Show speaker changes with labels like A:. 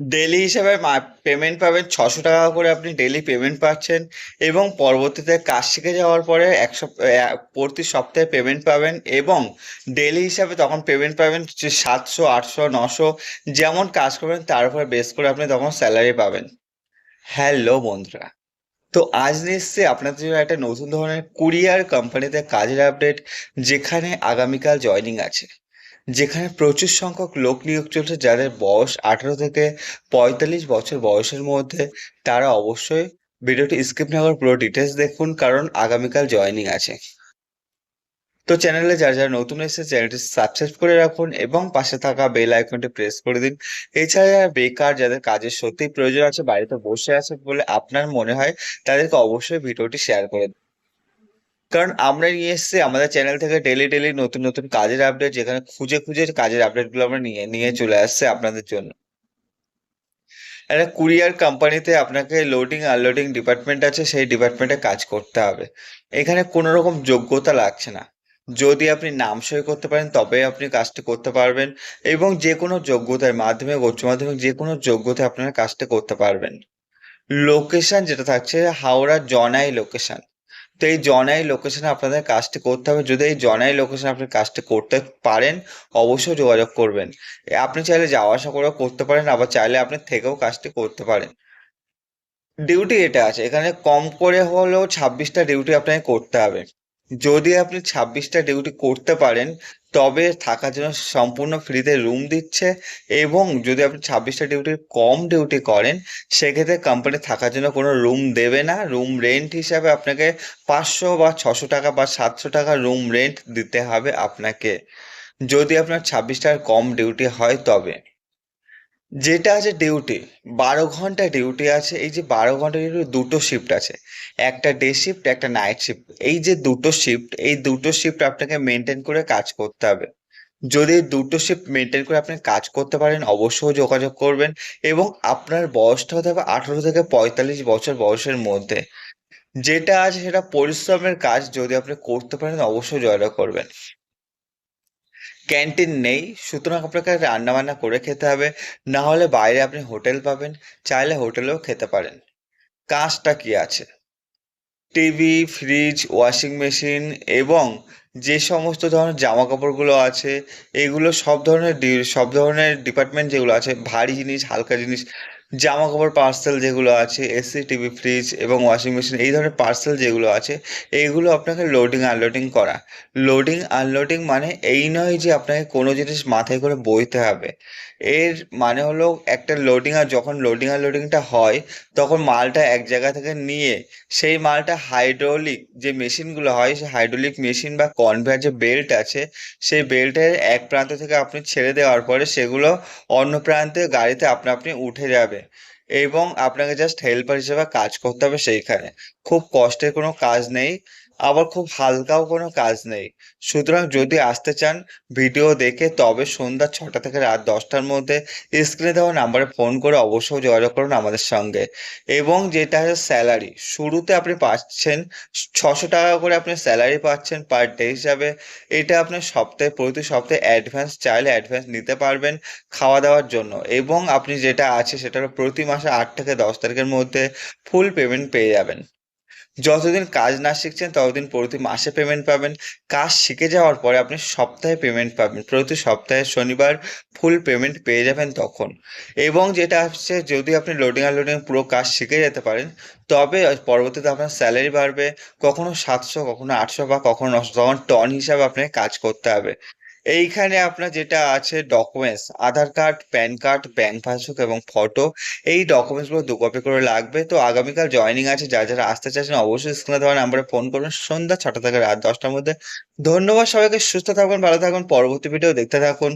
A: Daily হিসাবে payment পাবেন ছশো টাকা করে আপনি ডেলি পেমেন্ট পাচ্ছেন এবং পরবর্তীতে কাজ শিখে যাওয়ার পরে এক প্রতি সপ্তাহে পেমেন্ট পাবেন এবং ডেলি হিসাবে তখন পেমেন্ট পাবেন সাতশো, আটশো, নশো যেমন কাজ করবেন তার উপরে বেস করে আপনি তখন স্যালারি পাবেন। হ্যালো বন্ধুরা। তো আজ এসছি আপনাদের জন্য একটা নতুন ধরনের কুরিয়ার কোম্পানিতে কাজের আপডেট যেখানে আগামীকাল জয়নিং আছে। যেখানে প্রচুর সংখ্যক লোক নিয়োগ চলছে, যাদের বয়স আঠারো থেকে পঁয়তাল্লিশ বছর বয়সের মধ্যে, তারা অবশ্যই ভিডিওটি স্কিপ না করে পুরো ডিটেলস দেখুন, কারণ আগামীকাল জয়নিং আছে। তো চ্যানেলে যারা যারা নতুন এসেছে চ্যানেলটি সাবস্ক্রাইব করে রাখুন এবং পাশে থাকা বেল আইকনটি প্রেস করে দিন। এছাড়া যারা বেকার, যাদের কাজের সত্যিই প্রয়োজন আছে, বাড়িতে বসে আছে বলে আপনার মনে হয়, তাদেরকে অবশ্যই ভিডিওটি শেয়ার করে দিন। কারণ আমরা নিয়ে এসেছি আমাদের চ্যানেল থেকে ডেলি ডেলি নতুন নতুন কাজের আপডেট যেখানে খুঁজে খুঁজে কাজের আপডেটগুলো আমরা নিয়ে নিয়ে চলে আসছে আপনাদের জন্য। একটা কুরিয়ার কোম্পানিতে আপনাকে লোডিং আনলোডিং ডিপার্টমেন্ট আছে, সেই ডিপার্টমেন্টে কাজ করতে হবে। এখানে কোনো রকম যোগ্যতা লাগছে না। যদি আপনি নাম সই করতে পারেন, তবে আপনি কাজটি করতে পারবেন এবং যে কোনো যোগ্যতায় মাধ্যমিক উচ্চ মাধ্যমিক যে কোনো যোগ্যতায় আপনারা কাজটা করতে পারবেন। লোকেশন যেটা থাকছে হাওড়া জনাই লোকেশন তো এই জনাই লোকেশনে আপনাদের কাজটি করতে হবে। যদি এই জনাই লোকেশনে আপনি কাজটি করতে পারেন, অবশ্যই যোগাযোগ করবেন। আপনি চাইলে যাওয়া আসা করেও করতে পারেন, আবার চাইলে আপনি থেকেও কাজটি করতে পারেন। ডিউটি এটা আছে। এখানে কম করে হলেও ছাব্বিশটা ডিউটি আপনাকে করতে হবে। যদি আপনি ছাব্বিশটা ডিউটি করতে পারেন, তবে থাকার জন্য সম্পূর্ণ ফ্রিতে রুম দিচ্ছে এবং যদি আপনি ছাব্বিশটা ডিউটির কম ডিউটি করেন, সেক্ষেত্রে কোম্পানি থাকার জন্য কোনো রুম দেবে না। রুম রেন্ট হিসাবে আপনাকে পাঁচশো বা ছশো টাকা বা সাতশো টাকা রুম রেন্ট দিতে হবে আপনাকে। যদি আপনার ছাব্বিশটার কম ডিউটি হয় তবে। যেটা আছে ডিউটি বারো ঘণ্টা ডিউটি আছে, এই যে বারো ঘণ্টা ডিউটি দুটো শিফট আছে। একটা ডে শিফট একটা নাইট শিফট এই যে দুটো শিফট এই দুটো শিফট আপনাকে মেনটেন করে কাজ করতে হবে। যদি দুটো শিফট মেনটেন করে আপনি কাজ করতে পারেন, অবশ্যই যোগাযোগ করবেন এবং আপনার বয়সটা হতে হবে আঠারো থেকে পঁয়তাল্লিশ বছর বয়সের মধ্যে। যেটা আছে সেটা পরিশ্রমের কাজ যদি আপনি করতে পারেন, অবশ্যই যোগাযোগ করবেন। ক্যান্টিন নেই। সুতরাং আপনাকে রান্নাবান্না করে খেতে হবে। না হলে বাইরে আপনি হোটেল পাবেন, চাইলে হোটেলেও খেতে পারেন। কাজটা কি আছে? টিভি, ফ্রিজ, ওয়াশিং মেশিন এবং যে সমস্ত ধরনের জামা কাপড়গুলো আছে, এগুলো সব ধরনের সব ধরনের ডিপার্টমেন্ট যেগুলো আছে, ভারী জিনিস, হালকা জিনিস জামা কাপড় পার্সেল যেগুলো আছে এসি টিভি ফ্রিজ এবং ওয়াশিং মেশিন এই ধরনের পার্সেল যেগুলো আছে, এইগুলো আপনাকে লোডিং আনলোডিং করা। লোডিং আনলোডিং মানে এই নয় যে আপনাকে কোনো জিনিস মাথায় করে বইতে হবে। এর মানে হলো একটা লোডিং আর যখন লোডিং আর লোডিংটা হয়, তখন মালটা এক জায়গা থেকে নিয়ে, সেই মালটা হাইড্রোলিক যে মেশিনগুলো হয়, সেই হাইড্রোলিক মেশিন বা কনভেয়ার যে বেল্ট আছে, সেই বেল্টের এক প্রান্ত থেকে আপনি ছেড়ে দেওয়ার পরে সেগুলো অন্য প্রান্তে গাড়িতে আপনা আপনি উঠে যাবে। এবং আপনাকে জাস্ট হেল্পার হিসেবে কাজ করতে হবে সেইখানে। খুব কষ্টের কোনো কাজ নেই, আবার খুব হালকাও কোনো কাজ নেই। সুতরাং যদি আসতে চান ভিডিও দেখে, তবে সন্ধ্যা ছটা থেকে রাত দশটার মধ্যে স্ক্রিনে দেওয়া নাম্বারে ফোন করে অবশ্যই যোগাযোগ করুন আমাদের সঙ্গে। এবং যেটা হচ্ছে স্যালারি, শুরুতে আপনি পাচ্ছেন ছশো টাকা করে আপনি স্যালারি পাচ্ছেন পার ডে হিসাবে। এটা আপনি সপ্তাহে, প্রতি সপ্তাহে অ্যাডভান্স চাইলে অ্যাডভান্স নিতে পারবেন খাওয়া দাওয়ার জন্য। এবং আপনি যেটা আছে সেটা প্রতি মাসে আট থেকে দশ তারিখের মধ্যে ফুল পেমেন্ট পেয়ে যাবেন। যতদিন কাজ না শিখছেন, ততদিন প্রতি মাসে পেমেন্ট পাবেন। কাজ শিখে যাওয়ার পরে আপনি সপ্তাহে পেমেন্ট পাবেন। প্রতি সপ্তাহে শনিবার ফুল পেমেন্ট পেয়ে যাবেন তখন। এবং যেটা হচ্ছে যদি আপনি লোডিং আনলোডিং পুরো কাজ শিখে যেতে পারেন, তবে পরবর্তীতে আপনার স্যালারি বাড়বে। কখনো সাতশো, কখনো আটশো বা কখনো নশো, তখন টন হিসাবে আপনাকে কাজ করতে হবে। এইখানে আপনার যেটা আছে documents Aadhaar card PAN card bank passbook এবং ফটো এই ডকুমেন্টসগুলো দু কপি করে লাগবে। তো আগামীকাল জয়নিং আছে, যারা যারা আসতে চাইছেন অবশ্যই স্ক্রিনে দেওয়া নাম্বারে ফোন করুন। সন্ধ্যা ছটা থেকে রাত দশটার মধ্যে। ধন্যবাদ সবাইকে, সুস্থ থাকুন, ভালো থাকুন। পরবর্তী ভিডিও দেখতে থাকুন।